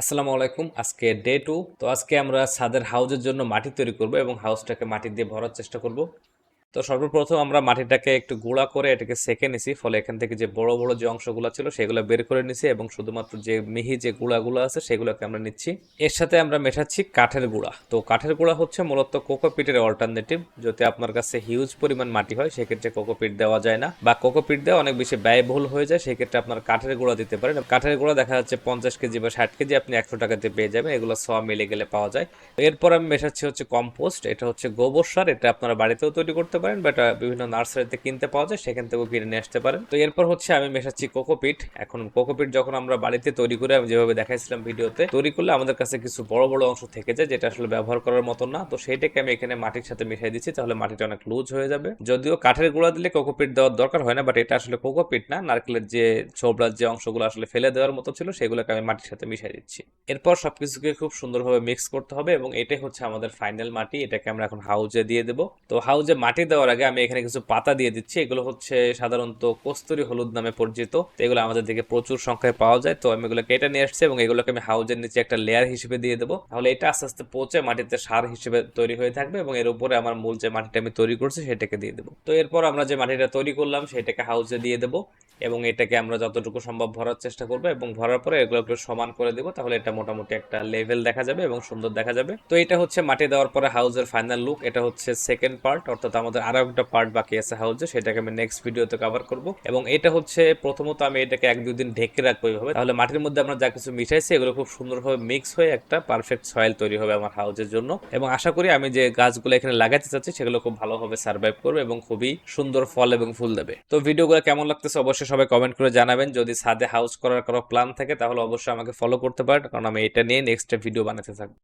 আসসালামু আলাইকুম, আজকে ডে টু তো আজকে আমরা সাদের হাউজের জন্য মাটি তৈরি করব এবং হাউসটাকে মাটি দিয়ে ভরার চেষ্টা করব। তো সর্বপ্রথম আমরা মাটিটাকে একটু গুঁড়া করে এটাকে সেকে নিছি, ফলে এখান থেকে যে বড় বড় যে অংশগুলো ছিল সেগুলো বের করে নিছি এবং শুধুমাত্র যে মিহি যে গুঁড়াগুলো আছে সেগুলোকে আমরা নিচ্ছি। এর সাথে আমরা মেশাচ্ছি কাঠের গুঁড়া। তো কাঠের গুঁড়া হচ্ছে মূলত কোকোপিটের অল্টারনেটিভ যদি আপনার কাছে হিউজ পরিমাণ মাটি হয় সেক্ষেত্রে কোকোপিট দেওয়া যায় না, বা কোকোপিট দেওয়া অনেক বেশি ব্যয়বহুল হয়ে যায় সেক্ষেত্রে আপনার কাঠের গুঁড়া দিতে পারেন। কাঠের গুঁড়া দেখা যাচ্ছে পঞ্চাশ কেজি বা ষাট কেজি আপনি একশো টাকাতে পেয়ে যাবেন, এগুলো সব মিলে গেলে পাওয়া যায়। এরপর আমি মেশাচ্ছি হচ্ছে কম্পোস্ট, এটা হচ্ছে গোবর সার, এটা আপনারা বাড়িতেও তৈরি করতে পারেন বা এটা বিভিন্ন নার্সারিতে কিনতে পাওয়া যায়, সেখান থেকেও কিনে নিয়ে আসতে পারেন। তো এরপর হচ্ছে আমি মেশাচ্ছি কোকোপিট এখন কোকোপিট যখন আমরা বাড়িতে তৈরি করে, আমি যেভাবে দেখাইছিলাম ভিডিওতে, তৈরি করলে আমাদের কাছে কিছু বড় বড় অংশ থেকে যায়, যেটা আসলে ব্যবহার করার মতো না। তো সেইটাকে আমি এখানে মাটির সাথে মিশিয়ে দিচ্ছি, তাহলে মাটিটা অনেক লুজ হয়ে যাবে। যদিও কাঠের গুঁড়া দিলে কোকোপিট দেওয়ার দরকার হয় না বাট এটা আসলে কোকোপিট না। নারকেলের যে ছোবড়ার যে অংশগুলো আসলে ফেলে দেওয়ার মতো ছিল, সেগুলোকে আমি মাটির সাথে মিশিয়ে দিচ্ছি। এরপর সবকিছুকে খুব সুন্দরভাবে মিক্স করতে হবে, এবং এটাই হচ্ছে আমাদের ফাইনাল মাটি। এটাকে আমরা এখন হাউজে দিয়ে দেবো। তো হাউজে মাটি দেওয়ার আগে আমি এখানে কিছু পাতা দিয়ে দিচ্ছি। এগুলো হচ্ছে সাধারণত কস্তুরি হলুদ নামে পরিচিত। এগুলো আমাদের দিকে প্রচুর সংখ্যায় পাওয়া যায়। তো আমি এগুলো কেটে নিয়ে আসছি এবং এগুলোকে আমি হাউজের নিচে একটা লেয়ার হিসেবে দিয়ে দেবো। তাহলে এটা আস্তে আস্তে পচে মাটিতে সার হিসেবে তৈরি হয়ে থাকবে এবং এর উপরে আমার মূল যে মাটিটা আমি তৈরি করছি সেটাকে দিয়ে দেবো। তো এরপর আমরা যে মাটিটা তৈরি করলাম সেটাকে হাউজে দিয়ে দেবো। এবং এটাকে আমরা যতটুকু সম্ভব ভরার চেষ্টা করব এবং ভরার পরে এগুলো একটু সমান করে দেবো, তাহলে এটা মোটামুটি একটা লেভেল দেখা যাবে এবং সুন্দর দেখা যাবে। তো এটা হচ্ছে মাটি দেওয়ার পরে হাউজের ফাইনাল লুক এটা হচ্ছে সেকেন্ড পার্ট অর্থাৎ আমাদের আরও একটা পার্ট বাকি আছে হাউজে সেটাকে আমি নেক্সট ভিডিওতে কভার করব। এবং এটা হচ্ছে প্রথমত আমি এটাকে এক দুদিন ঢেকে রাখব এইভাবে, তাহলে মাটির মধ্যে আমরা যা কিছু মিশাইছি, এগুলো খুব সুন্দরভাবে মিক্স হয়ে একটা পারফেক্ট সয়েল তৈরি হবে আমার হাউজের জন্য। এবং আশা করি আমি যে গাছগুলো এখানে লাগাতে চাচ্ছি, সেগুলো খুব ভালোভাবে সার্ভাইভ করবে এবং খুবই সুন্দর ফল এবং ফুল দেবে। তো ভিডিওগুলো কেমন লাগতেছে অবশ্যই সবাই কমেন্ট করে জানাবেন। যদি সাদে হাউস করার কোনো প্ল্যান থাকে, তাহলে অবশ্যই আমাকে ফলো করতে পারেন। কারণ আমি এটা নিয়ে নেক্সট ভিডিও বানাতে থাকব।